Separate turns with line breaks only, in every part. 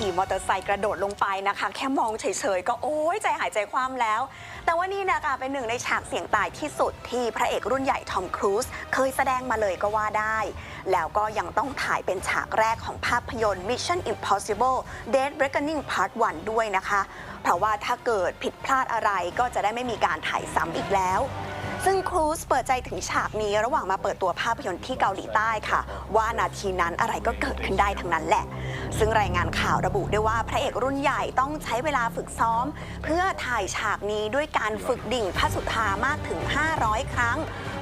ขี่มอเตอร์ไซค์กระโดดลงไปนะคะ แค่มองเฉยๆ ก็โอ้ยใจหายใจคว่ำแล้ว แต่ว่านี่นะคะเป็นหนึ่งในฉากเสี่ยงตายที่สุดที่พระเอกรุ่นใหญ่ทอมครูซเคยแสดงมาเลยก็ว่าได้ แล้วก็ยังต้องถ่ายเป็นฉากแรกของภาพยนตร์ Mission Impossible Dead Reckoning Part 1 ด้วยนะคะ เพราะว่าถ้าเกิดผิดพลาดอะไรก็จะได้ไม่มีการถ่ายซ้ำอีกแล้ว ซึ่งครูซเปิดใจถึงฉากนี้ระหว่างมาเปิดตัวภาพยนตร์ที่เกาหลีใต้ค่ะ ว่านาทีนั้นอะไรก็เกิดขึ้นได้ทั้งนั้นแหละ ซึ่งรายงานข่าวระบุด้วยว่าพระเอกรุ่นใหญ่ต้องใช้เวลาฝึกซ้อม เพื่อถ่ายฉากนี้ด้วยการฝึกดิ่งพระสุธามากถึง 500 ครั้ง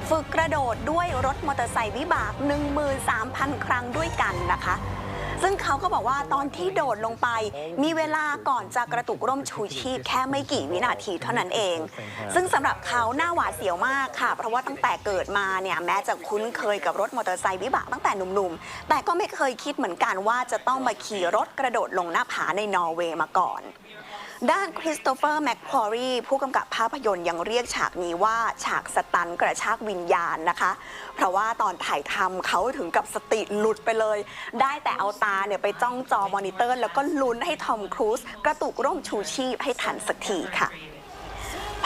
ฝึกกระโดดด้วยรถมอเตอร์ไซค์วิบาก 13,000 ครั้งด้วยกันนะคะ ซึ่งเขาก็บอกว่าตอนที่โดดลงไป มีเวลาก่อนจะกระตุกร่มชูชีพแค่ไม่กี่วินาทีเท่านั้นเอง ซึ่งสำหรับเขาหน้าหวาดเสียวมากค่ะ เพราะว่าตั้งแต่เกิดมาเนี่ยแม้จะคุ้นเคยกับรถมอเตอร์ไซค์วิบากตั้งแต่หนุ่มๆ แต่ก็ไม่เคยคิดเหมือนกันว่าจะต้องมาขี่รถกระโดดลงหน้าผาในนอร์เวย์มาก่อน ด้านคริสโตเฟอร์แมคควอรีผู้กำกับภาพยนตร์ยังเรียกฉากนี้ว่าฉากสตันกระชากวิญญาณนะคะ เพราะว่าตอนถ่ายทำเขาถึงกับสติหลุดไปเลย ได้แต่เอาตาเนี่ยไปจ้องจอมอนิเตอร์ แล้วก็ลุ้นให้ทอมครูซกระตุกร่มชูชีพให้ทันสักทีค่ะ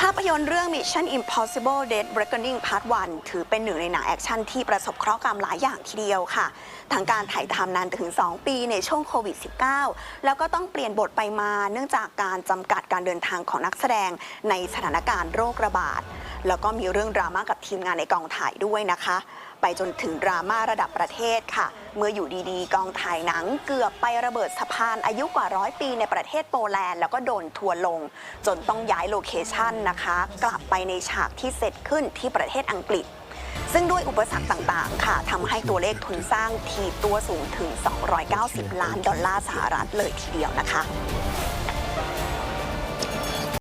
ภาพยนตร์เรื่อง Mission Impossible Dead Reckoning Part 1 ถือเป็นหนึ่งในหนังแอคชั่นที่ประสบเคราะห์กรรมหลายอย่างทีเดียวค่ะทั้งการถ่ายทำนานถึง 2 ปีในช่วงโควิด -19 แล้วก็ต้องเปลี่ยนบทไปมาเนื่องจากการจำกัดการเดินทางของนักแสดงในสถานการณ์โรคระบาด แล้วก็มีเรื่องดราม่ากับทีมงานในกองถ่ายด้วยนะคะ ไปจนถึงดราม่าระดับประเทศค่ะ เมื่ออยู่ดีๆ กองถ่ายหนังเกือบไประเบิดสะพานอายุกว่าร้อยปีในประเทศโปแลนด์แล้วก็โดนทัวร์ลง จนต้องย้ายโลเคชันนะคะ กลับไปในฉากที่เสร็จขึ้นที่ประเทศอังกฤษ ซึ่งด้วยอุปสรรคต่างๆ ค่ะทำให้ตัวเลขทุนสร้างทีตัวสูงถึง 290 ล้านดอลลาร์สหรัฐเลยทีเดียวนะคะ